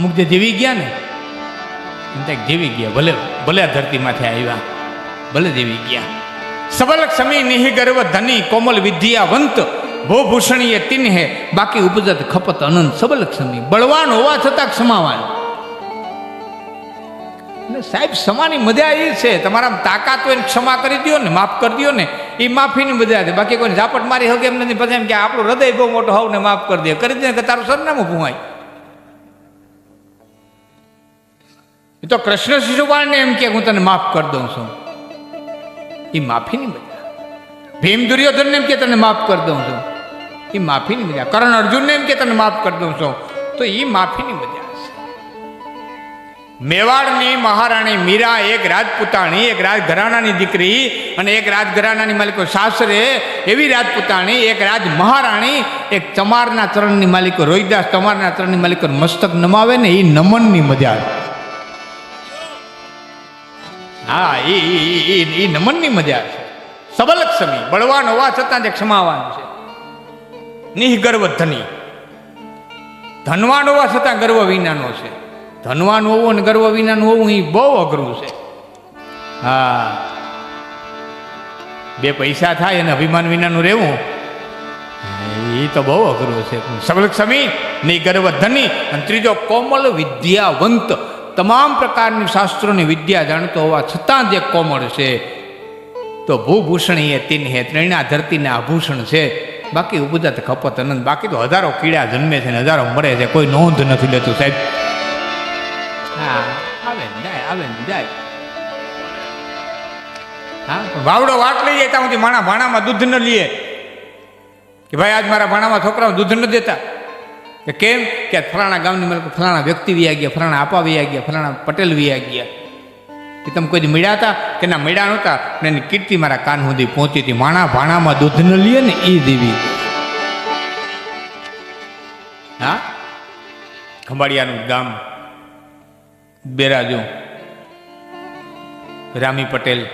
અમુક જે જીવી ગયા ને, એમ ત્યાં જીવી ગયા, ભલે ભલે ધરતીમાંથી આવ્યા, ભલે જીવી ગયા. સબલક સમી નિહ ગર્વ ધની કોમલ વિદ્યાવંત, ભૂભૂષણીય તિન્હે, બાકી ઉપજત ખપત અનંત. સબલક સમી બળવાન હોવા છતાં ક્ષમાવાન. અને સાહેબ, ક્ષમાની મજા એ છે તમારા તાકાત હોય ક્ષમા કરી દો ને, માફ કરી દો ને, એ માફીની મજા છે. બાકી કોઈ ઝાપટ મારી હગે એમ નથી. પછી એમ કે આપણું હૃદય બહુ મોટો હોવ ને માફ કરી દે. કરી દે કે તારું સરનામું ભૂવાય એ તો કૃષ્ણ શિશુપાલને એમ કે, હું તને માફ કરી દઉં છું. એ માફીની મળ્યા ભીમ દુર્યોધનને એમ કે, તને માફ કરી દઉં છું. એ માફી નહીં મળ્યા કરણ અર્જુનને એમ કે, તને માફ કરી દઉં છું. તો એ માફીની મજા મળ્યા મેવાડની મહારાણી મીરા એક રાજપૂતાણી, એક રાજઘરાણાની દીકરી અને એક રાજઘરાણાની માલિકો સાસરે, એવી રાજપૂતાણી, એક રાજ મહારાણી એક ચમારના ચરણની માલિકો રોહિદાસ ચમારના ચરણની માલિકો મસ્તક નમાવે ને એ નમનની મજા આવે. હા એ એ નમનની મજા છે. સબલક સમી બળવાન હોવા છતાં જે ક્ષમાવાન છે. નિઃગર્વ ધની. ધનવાન હોવા છતાં ગર્વ વિનાનો છે. ધનવાન હોવું અને ગર્વ વિનાનું હોવું એ બહુ અઘરું છે. હા. બે પૈસા થાય અને અભિમાન વિનાનું રહેવું એ તો બહુ અઘરું છે. સબલક સમી નહીં ગર્વ ધની અને ત્રીજો કોમલ વિદ્યાવંત તમામ પ્રકારની શાસ્ત્રોની વિદ્યા જાણતો હોવા છતાં જે કોમળ છે. તો ભૂભૂષણી એ તિન હે ત્રણ્યા ધરતીના આભૂષણ છે. બાકી ઉપજત ખપત અનંત. બાકી તો હજારો કીડા જન્મે છે ને હજારો મરે છે. કોઈ નોંધ નથી લેતું, સાહેબ. હા, આવે ને, જાય, આવે ને, જાય. હા વાવડો વાટ લઈ જાય ત્યાં સુધી માણા ભાણામાં દૂધ ન લઈએ કે ભાઈ, આજ મારા ભાણામાં છોકરાઓ દૂધ ન દેતા. કે કેમ? કે ફલાણા ગામની મતલબ ફલાણા વ્યક્તિ વ્યા ગયા, ફલાણા આપા વ્યા ગયા, ફલાણા પટેલ વ્યા ગયા. કે તમે કોઈ મળ્યા હતા? કે ના, મળ્યા નહોતા. ને એની કીર્તિ મારા કાન સુધી પહોંચી હતી. માણા ભાણામાં દૂધ ન લઈએ ને એ દેવી. હા? ખંભાળિયાનું ગામ બેરાજો. રામી પટેલ.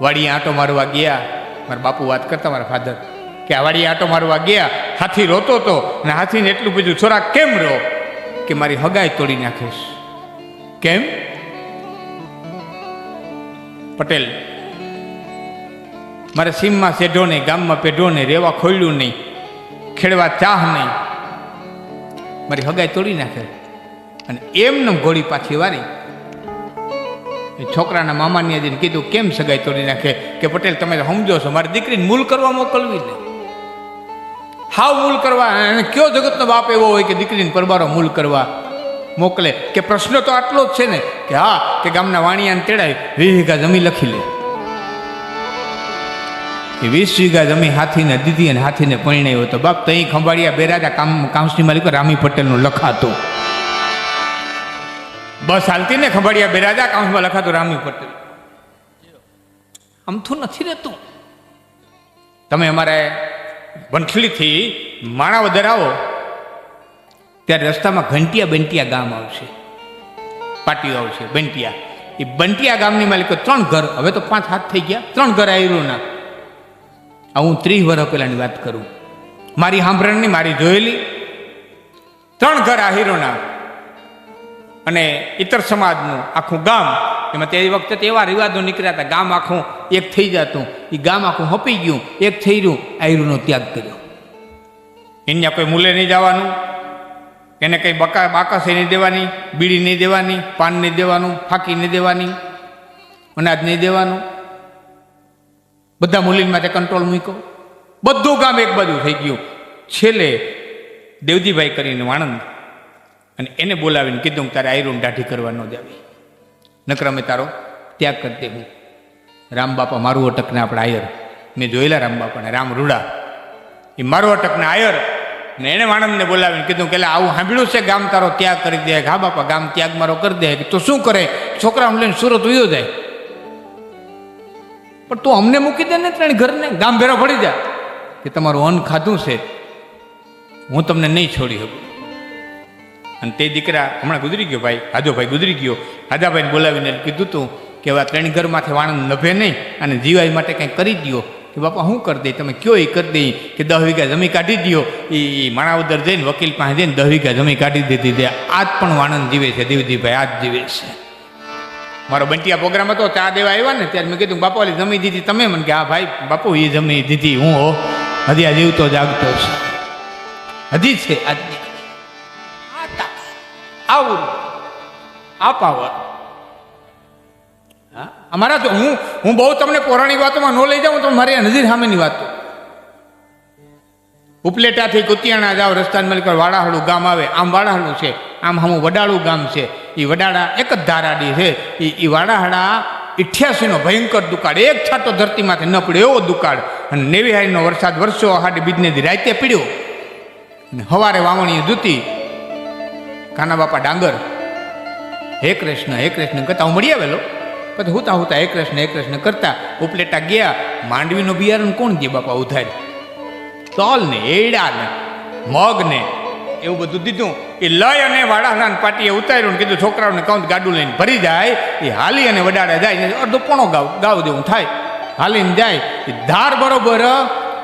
વાડી આંટો મારવા ગયા. મારા બાપુ વાત કરતા, મારા ફાધર. કે આ વાડી આંટો મારવા ગયા? હાથી રોતો હતો અને હાથીને એટલું પૂછ્યું છોરા, કેમ રો કે મારી હગાઈ તોડી નાખીશ. કેમ? પટેલ, મારે સીમમાં સેઢો નહીં, ગામમાં પેઢો નહીં, રેવા ખોલ્યું નહીં, ખેડવા ચાહ નહીં. મારી હગાઈ તોડી નાખે. અને એમને ઘોડી પાછી વારી. છોકરાના મામાની આજે કીધું, કેમ સગાઈ તોડી નાખે? કે, પટેલ, તમે સમજો છો, મારી દીકરીને મૂલ કરવા મોકલવી ને હાવ મૂલ કરવા અને કયો જગતનો બાપ એવો હોય કે દીકરીને પરબારો મૂલ કરવા મોકલે? કે પ્રશ્ન તો આટલો જ છે ને કે હા કે ગામના વાણિયાને તેડાય વીસ વીઘા જમી લખી લે. એ વીસ વીઘા જમી હાથીને દીધી અને હાથીને પરણાયો તો બાપ તઈ ખંભાળિયા બેરાજા કામ કાઉન્સની માલિકો રામી પટેલનું લખાતું. બસ હાલતી ને ખંભાળિયા બેરાજા કાઉન્સમાં લખાતું રામી પટેલ. આમથું નથી રહેતું. તમે અમારે વંથલીથી માણાવદર આવો ત્યારે રસ્તામાં ઘંટિયા બંટિયા ગામ આવશે. પાટીઓ આવશે, બંટિયા. એ બંટિયા ગામની માલિકો ત્રણ ઘર, હવે તો પાંચ હાથ થઈ ગયા, ત્રણ ઘર આયરુના આ હું ત્રીસ વર્ષ પહેલાંની વાત કરું. મારી સાંભળણની મારી જોયેલી, ત્રણ ઘર આહિરોના અને ઇતર સમાજનું આખું ગામ, એમાં તે વખતે એવા રિવાજો નીકળ્યા હતા, ગામ આખું એક થઈ જતું. એ ગામ આખું હપી ગયું, એક થઈ રહ્યું, આયરુનો ત્યાગ કર્યો. એને કોઈ મૂલે નહીં જવાનું, એને કંઈ બકા, બાકસે નહીં દેવાની, બીડી નહીં દેવાની, પાન નહીં દેવાનું, ફાંકી નહીં દેવાની, અનાજ નહીં દેવાનું. બધા મુલીન માટે કંટ્રોલ મૂક્યો. બધું ગામ એક બાજુ થઈ ગયું. છેલ્લે દેવજીભાઈ કરીને વાણંદ અને એને બોલાવીને કીધું કે તારે આયરોન દાઢી કરવા ન જાવી નકર તારો ત્યાગ કરી દેવું. રામ બાપા, મારું અટકને આપણે આયર. મેં જોયેલા રામ બાપાને, રામ રૂડા. એ મારું અટકને આયર. ને એને વાણંદને બોલાવીને કીધું કે આવું સાંભળ્યું છે ગામ તારો ત્યાગ કરી દે. હા બાપા, ગામ ત્યાગ મારો કરી દે. તો શું કરે? છોકરા લઈને સુરત ઉયો જાય. પણ તું અમને મૂકી દે ને ત્રણ ઘરને? ગામ ભેરો પડી જા. કે તમારું અન્ન ખાધું છે. હું તમને નહીં છોડી શકું. અને તે દીકરા હમણાં ગુજરી ગયો ભાઈ હાજોભાઈ ગુજરી ગયો. હાજાભાઈને બોલાવીને કીધું તું કે હવે આ ત્રણ ઘરમાંથી વાણંદ નભે નહીં અને જીવાય માટે કંઈ કરી દ્યો. કે બાપા શું કરી દઈ? તમે કયો એ કરી દઈ કે દસ વીઘા જમી કાઢી દો એ માણાવદર જઈને વકીલ પાસે જઈને દસ વીઘા જમીન કાઢી દીધી તે આજ પણ વાણંદ જીવે છે દેવજીભાઈ, આજ જીવે છે. મારો બંટિયા પ્રોગ્રામ હતો, ચા દેવા આવ્યા ને ત્યારે મેં કીધું બાપુ ઓલી જમી દીધી તમે? મને કે, હા ભાઈ, બાપુ એ જમી દીધી હું હો. હજી આ જીવતો જાગતો છે. હજી છે આજની. આ આવું. આ પાવર. હા? અમારા તો હું હું બહુ તમને પૌરાણિક વાતોમાં ન લઈ જાઉં તો મારી નજીર સામેની વાતો ઉપલેટાથી કુતિયાણા જાઓ રસ્તાને મલિક વાડાહળું ગામ આવે. આમ વાડાહળું છે, આમ હમ વડાળું ગામ છે. એ વડાળા એક જ ધારાડી છે. એ એ વાડાહળા ઇઠ્યાસીનો ભયંકર દુકાળ. એક છાંટો ધરતીમાંથી ન પડ્યો એવો દુકાળ. અને નેવી હારીનો વરસાદ વરસ્યો, હાડી બીજને રાતે પીડ્યો. અને હવારે વાવણીએ દૂતી કાના બાપા ડાંગર. હે કૃષ્ણ હે કૃષ્ણ, કરતા હું મળી આવેલો? પછી હુતા હુતા હે કૃષ્ણ હે કૃષ્ણ, કરતા ઉપલેટા ગયા. માંડવીનો બિયારણ કોણ દે બાપા ઉધારી? તલ ને એડા ને મગ ને એવું બધું દીધું. એ લય અને વાડાહરાન પાટીએ ઉતાર્યું કીધું, છોકરાઓને કહું ગાડું લઈને ભરી જાય. એ હાલી અને વડાડે જાય અડધો પોણો ગાવ ગાવ દેવું થાય. હાલીને જાય. એ ધાર બરોબર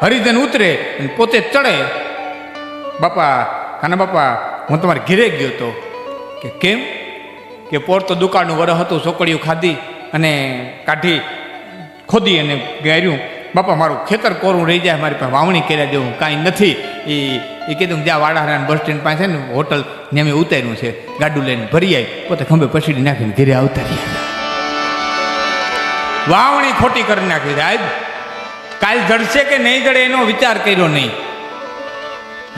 હરિજન ઉતરે અને પોતે ચડે. બાપા, કાના બાપા હું તમારે ઘેરે ગયો હતો કે કેમ? કે પોર તો દુકાળનું વરહ હતું ચોકડીઓ ખાધી અને કાઢી ખોદી અને ગાર્યું. બાપા, મારું ખેતર કોરું રહી જાય, મારી પાસે વાવણી કર્યા જેવું કાંઈ નથી. એ એ કીધું જ્યાં વાડાહરા બસ સ્ટેન્ડ પાસે ને, હોટલ ને અમે ઉતાર્યું છે. ગાડું લઈને ભરી આવી પોતે ખંભે પછીડી નાખીને ઘેરે આવતા વાવણી ખોટી કરી નાખી સાહેબ કાલ જડશે કે નહીં જડે એનો વિચાર કર્યો નહીં.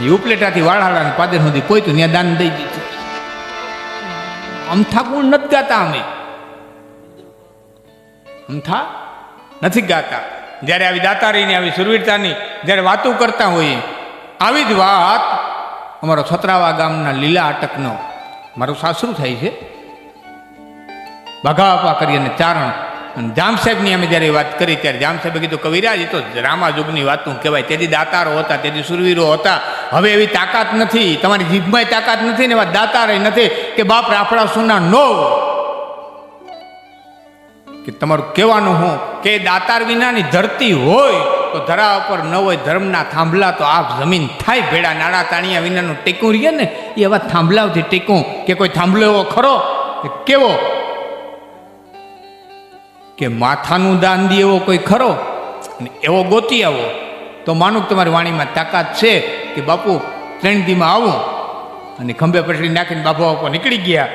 એ ઉપલેટાથી વાળાળાને પાદર સુધી પહોંચ્યું ત્યાં દાન દઈ દીધું. અમથા ગુણ નથી ગાતા અમે. અમથા નથી ગાતા. જ્યારે આવી દાતારીની આવી સુરવીરતાની જ્યારે વાતો કરતા હોઈએ, આવી જ વાત અમારો છત્રાવા ગામના લીલા અટકનો મારું સાસરું થાય છે. બઘાપા કરી અને ચારણ અને જામ સાહેબની અમે જ્યારે વાત કરી, ત્યારે જામ સાહેબે કીધું, કવિરાજ, એ તો રામા યુગની વાતું કહેવાય. તેથી દાતારો હતા, તેથી સુરવીરો હતા. હવે એવી તાકાત નથી. તમારી જીભમાં તાકાત નથી ને એવા દાતારે નથી કે બાપ રાફડા સુના નો કે તમારું કહેવાનું હું કે દાતાર વિનાની ધરતી હોય તો ધરા ઉપર ન હોય, ધર્મના થાંભલા તો આપ જમીન થાય ભેડા નાડા તાણિયા વિનાનું ટેકું રહીએ ને, એ એવા થાંભલાઓથી ટેકું કે કોઈ થાંભલો એવો ખરો? કે કેવો? કે માથાનું દાન દે એવો કોઈ ખરો? અને એવો ગોતી આવો. તો માનું કે તમારી વાણીમાં તાકાત છે કે બાપુ ત્રણ દીમાં આવું. અને ખંભે પટલી નાખીને બાપુ બાપુ નીકળી ગયા.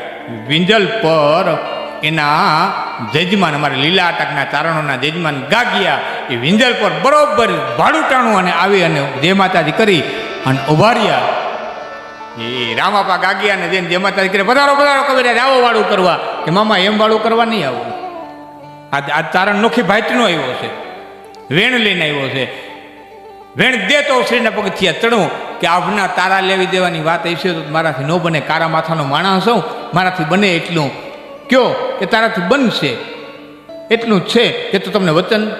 વિંજલ પર એના જજમાન, અમારે લીલા આટકના તારણોના જજમાન ગાગ્યા એ વિંજલ પર બરોબર ભાડું ટાણું અને આવી અને જય માતાજી કરી અને ઉભાર્યા એ રામાપા ગાગ્યા અને જેમ જય માતાજી કરી, પધારો પધારો કવિરાજ આવો વાળું કરવા. કે, મામા, એમ વાળું કરવા નહીં આવું. આ આ તારણ નોખી ભાઈટનો આવ્યો છે. વેણ લઈને આવ્યો છે. વેણ દે તો શ્રીના પગથિયા ચડું કે આવના તારા લેવી દેવાની વાત હશે તો મારાથી ન બને. કારા માથાનો માણસ હોઉં, મારાથી બને એટલું. કયો કે તારાથી બનશે. એટલું છે કે તો તમને વચન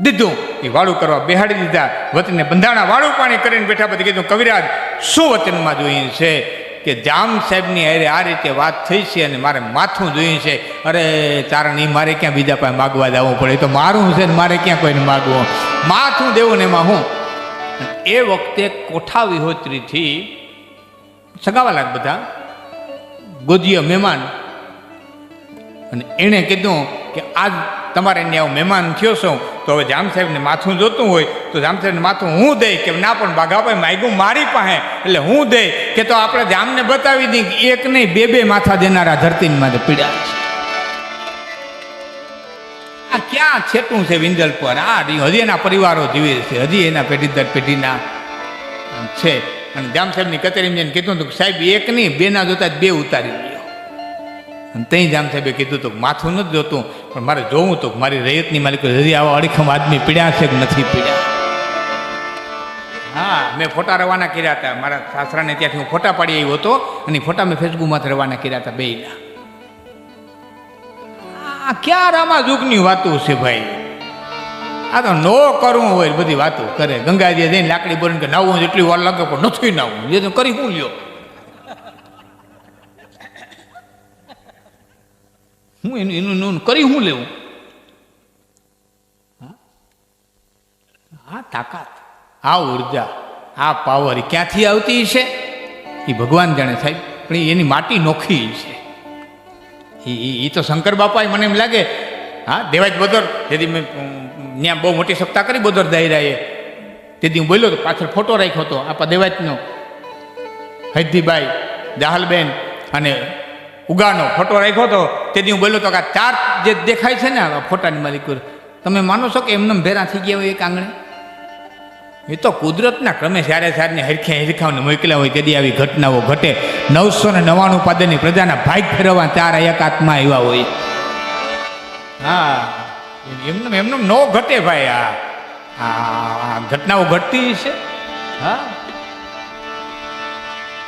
દીધું. એ વાળું કરવા બેહાડી દીધા. વચનને બંધાણા વાળું પાણી કરીને બેઠા પછી કીધું, કવિરાજ, શું વચનમાં જોઈએ છે? કે જામ સાહેબની અરે આ રીતે વાત થઈ છે અને મારે માથું જોઈએ છે. અરે, તારણ એ મારે ક્યાં બીજા પાસે માગવા જવું પડે? તો મારું છે ને મારે ક્યાં કોઈને માગવું? માથું દેવું ને એમાં હું? એ વખતે કોઠા વિહોત્રીથી સગાવા લાગ બધા. ગોજીય મહેમાન. અને એણે કીધું કે આજ તમારે ત્યાં મહેમાન થયો છું. તો હવે જામ સાહેબને માથું જોતું હોય તો જામ સાહેબને માથું હું દઈ કે ના, પણ બાઘાભાઈ માગ્યું મારી પાસે. એટલે હું દઈ કે તો આપણે જામને બતાવી દઈ કે એક નહીં, બે બે માથા દેનારા ધરતીની માથે પીડા આ ક્યાં છેટું છે વિંજલ પર આ હજી એના પરિવારો જીવે છે. હજી એના પેઢી દર પેઢીના છે. અને જામ સાહેબની કચેરીમાં જઈને કીધું હતું કે સાહેબ, એક નહીં, બેના જોતા બે ઉતારી લ્યો. અને ત્યાં જામ સાહેબે કીધું હતું માથું નથી જોતું. પણ મારે જોવું કે મારી રૈયતની માલિકો હજી આવા અડીખમ આદમી પીડ્યા છે કે નથી પીડ્યા? હા, મેં ફોટા રવાના કર્યા હતા. મારા સાસરાને ત્યાંથી હું ફોટા પાડી આવ્યો હતો અને ફોટા મેં ફેસબુકમાંથી રવાના કર્યા હતા બેયના. આ ક્યાં રામા જુગની વાતો છે ભાઈ? આ તો નો કરવું હોય બધી વાતો કરે. ગંગાજી જઈને લાકડી બોલીને કે નાવું એટલી વાર લાગે પણ નથી નાવું એ તો કરી હું લ્યો. હું એનું એનું એનું કરી હું લેવું? હા? આ તાકાત. આ ઊર્જા આ પાવર એ ક્યાંથી આવતી છે એ ભગવાન જાણે સાહેબ પણ એની માટી નોખી છે એ એ તો શંકર બાપાએ મને એમ લાગે હા દેવાજ બોદર તેથી મેં ત્યાં બહુ મોટી સપ્તાહ કરી બદર દાયરાએ. તેથી હું બોલ્યો તો પાછળ ફોટો રાખ્યો હતો આપા દેવાજનો હૈદીભાઈ દાહલબેન અને ઉગાનો ફોટો રાખ્યો હતો. તેથી હું બોલ્યો તો કે આ ચાર જે દેખાય છે ને ફોટાની કુર તમે માનો છો કે એમને ભેરા થઈ ગયા હોય એક આંગણે? એ તો કુદરતના ક્રમે સારે સારને હરખે હરખાવને મોકલ્યા હોય તેથી આવી ઘટનાઓ ઘટે. નવસો ને નવ્વાણું પાદરની પ્રજાના ભાગ ફેરવવા ચાર એકાત્મા આવ્યા હોય. હા એમને એમને ન ઘટે ભાઈ આ. આ ઘટનાઓ ઘટતી છે. હા.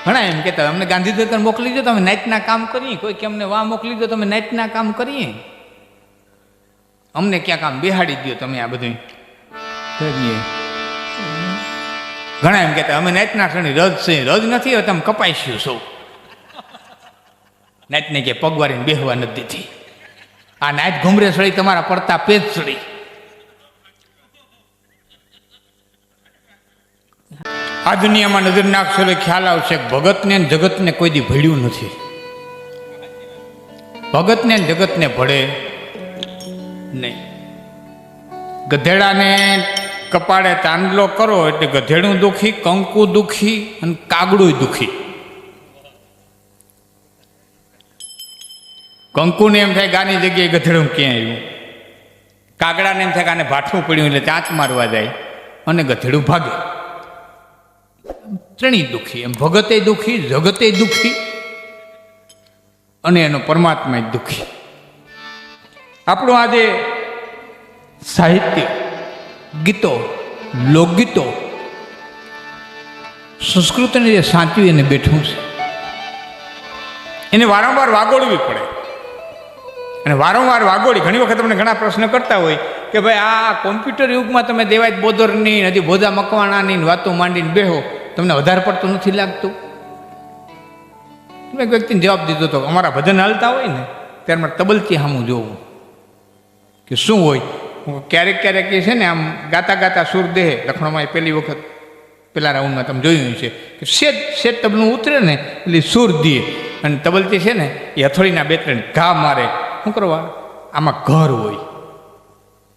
ઘણા એમ કહેતા અમને ગાંધીનગર મોકલી દો, તમે નાઇટના કામ કરીએ. કોઈ કે અમને વાં મોકલી દો, તમે નાઇટના કામ કરીએ. અમને ક્યાં કામ બેહાડી દો તમે આ બધું કરીએ. ઘણા એમ કહેતા અમે નાઇટના ક્ષણે રજ છે, રજ નથી, હવે તમે કપાઈશું સૌ નાઇટને કે પગવારીને બેહવા નથી દીધી. આ નાઇટ ઘુમરે સળી તમારા પડતા પેજ સળી આ દુનિયામાં નજર નાખશો એટલે ખ્યાલ આવશે ભગતને જગતને કોઈ દી ભળ્યું નથી. ભગતને જગતને ભળે નહીં. ગધેડાને કપાળે તાંડલો કરો એટલે ગધેડું દુખી, કંકુ દુખી અને કાગડું દુખી. કંકુને એમ થાય ગાની જગ્યાએ ગધેડું ક્યાં આવ્યું? કાગડાને એમ થાય આને ભાઠું પડ્યું એટલે ચાંચ મારવા જાય અને ગધેડું ભાગે. ત્રણેય દુઃખી. એમ ભગતે દુઃખી, જગતે દુઃખી. અને એનો પરમાત્મા દુઃખી. આપણું આજે સાહિત્ય, ગીતો, લોકગીતો, સંસ્કૃતિને જે સાચવી અને બેઠું છે, એને વારંવાર વાગોળવી પડે. અને વારંવાર વાગોળી. ઘણી વખત તમને ઘણા પ્રશ્ન કરતા હોય કે ભાઈ, આ કોમ્પ્યુટર યુગમાં તમે દેવાય બોદરની હજી બોધા મકવાણાની વાતો માંડીને બેહો. તમને વધારે પડતું નથી લાગતું? મેં વ્યક્તિને જવાબ દીધો હતો અમારા ભજન હાલતા હોય ને, ત્યારે મારે તબલથી સામું જોવું. કે શું હોય? હું ક્યારેક ક્યારેક એ છે ને આમ ગાતા ગાતા સુર દેહ. લખણોમાં એ પહેલી વખત પેલા રાઉન્ડમાં તમે જોયું છે કે શેત શેત તબલું ઉતરે ને, એટલે સુર દે અને તબલતી છે ને, એ હથોડીના બે ત્રણ ઘા મારે. શું કરવા આમાં ઘર હોય.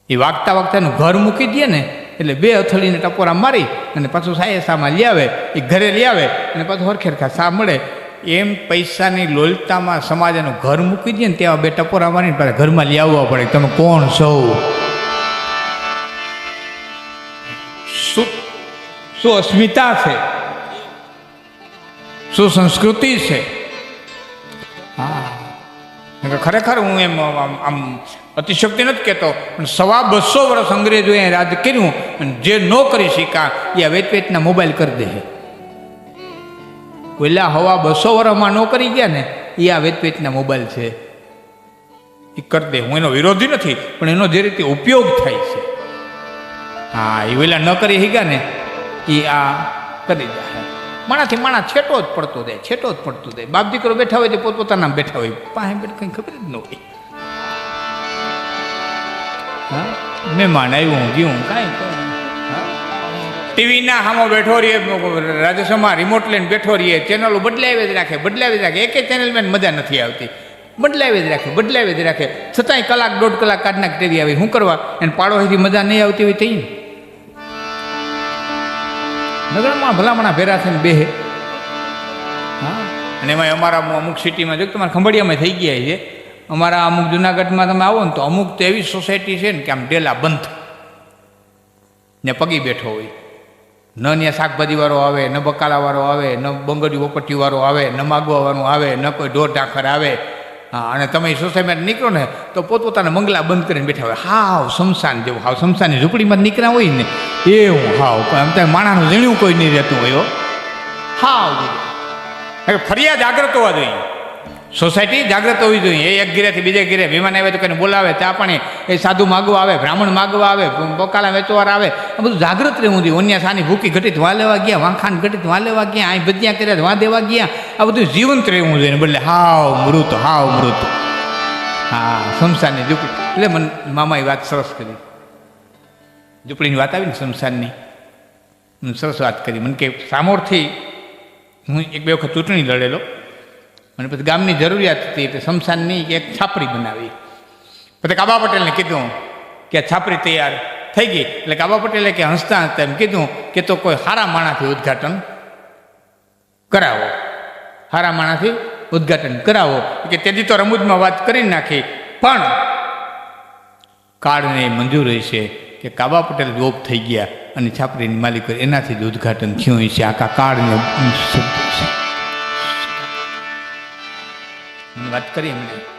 એ વાગતા વાગતાનું ઘર મૂકી દે ને એટલે બે અથડીને ટપોરા મારી અને પાછું સાયસામાં લઈ આવે, એ ઘરે લઈ આવે અને પાછું હરખેરખા સા મળે. એમ પૈસાની લોલતામાં સમાજનું ઘર મૂકી દે ને ત્યાં બે ટપોરા મારીને પાછા ઘરમાં લઈ આવવા પડે. તમે કોણ સૌ શું શું અસ્મિતા છે? શું સંસ્કૃતિ છે? ખરેખર હું એમ આમ અતિશક્તિ નથી કહેતો, પણ સવા બસો વર્ષ અંગ્રેજોએ રાજ કર્યું અને જે ન કરી શીખા એ વેચના મોબાઈલ કરી દે પેલા હવા બસો વર્ષમાં ન કરી ગયા ને, એ આ વેતવેતના મોબાઈલ છે. એ કરી દે. હું એનો વિરોધી નથી, પણ એનો જે રીતે ઉપયોગ થાય છે. હા, એ વેલા ન કરી શીખ્યા ને, એ આ કરી જાય માણાથી માણા છેટો જ પડતો જાય, છેટો જ પડતો જાય. બાપ દીકરો બેઠા હોય તે પોતપોતાના બેઠા હોય. પાસે બેઠ કંઈ ખબર જ ન હોય. હા? મહેમાન આવ્યું ગયું કાંઈ ટીવીના હામો બેઠો રહીએ રાજ્યસભા રિમોટ લઈને બેઠો રહીએ. ચેનલો બદલાવી જ રાખે, બદલાવી જ રાખે. એકે ચેનલમાં મજા નથી આવતી. બદલાવી જ રાખે, બદલાવી જ રાખે. છતાંય કલાક દોઢ કલાક કાઢનાક ટીવી આવી. શું કરવા? એને પાડોશીથી મજા નહીં આવતી હોય થઈ નગરમાં ભલામણા ભેરા થઈને બેહે. હા? અને એમાં અમારા અમુક સિટીમાં જો તમારે ખંભાળિયામાં થઈ ગયા છે. અમારા અમુક જુનાગઢમાં તમે આવો ને તો અમુક તો એવી સોસાયટી છે ને કે આમ ડેલા બંધ. ને પગી બેઠો હોય. ન ત્યાં શાકભાજીવાળો આવે, ન બકાલાવાળો આવે, ન બંગડી વપટીવાળો આવે, ન માગવાવાળું આવે, ન કોઈ ઢોર ઢાખર આવે. હા, અને તમે સોસાયટીમાં નીકળો ને તો પોતપોતાના મંગલા બંધ કરીને બેઠા હોય. હાવ શમશાન જેવું, હાવ શમશાનની ઝૂંપડીમાં નીકળ્યા હોય ને. એવું, હાવ. આમ તો માણાનું ઝીણ્યું કોઈ નહીં રહેતું હોય, હો. હાવ ફરિયાદ જાગૃત હોવા જોઈએ. સોસાયટી જાગૃત હોવી જોઈએ. એ એક ગીરેથી બીજે ગીરે વિમાન આવે તો કોઈને બોલાવે, ત્યાં પણ એ સાધુ માગવા આવે, બ્રાહ્મણ માગવા આવે બકાલા વેચવાર આવે. આ બધું જાગૃત રહેવું જોઈએ. અન્ય સાની ભૂકી ઘટીત વાં લેવા ગયા, વાંખાન ઘટીત વાં લેવા ગયા અહીં ભજીયા કર્યા વાં દેવા ગયા. આ બધું જીવંત રહેવું જોઈએ બદલે હાવ મૃત હાવ મૃત. હા, શમશાનની ઝૂંપડી. એટલે મને મામાએ વાત સરસ કરી. ઝૂંપડીની વાત આવી ને શમશાનની, હું સરસ વાત કરી. મને કે સામોરથી હું એક બે વખત ચૂંટણી લડેલો. અને પછી ગામની જરૂરિયાત હતી એટલે શમશાનની એક છાપરી બનાવી. પછી કાબા પટેલને કીધું કે આ છાપરી તૈયાર થઈ ગઈ. એટલે કાબા પટેલે કે હસતા હસતા એમ કીધું કે તો કોઈ સારા માણાથી ઉદ્ઘાટન કરાવો. સારા માણાથી ઉદ્ઘાટન કરાવો. કે તેથી તો રમૂજમાં વાત કરી નાખી. પણ કાર્ડને મંજૂર છે કે કાબા પટેલ જોબ થઈ ગયા અને છાપરીની માલિકો એનાથી જ ઉદ્ઘાટન થયું. છે આખા કાળને વાત કરી એમને.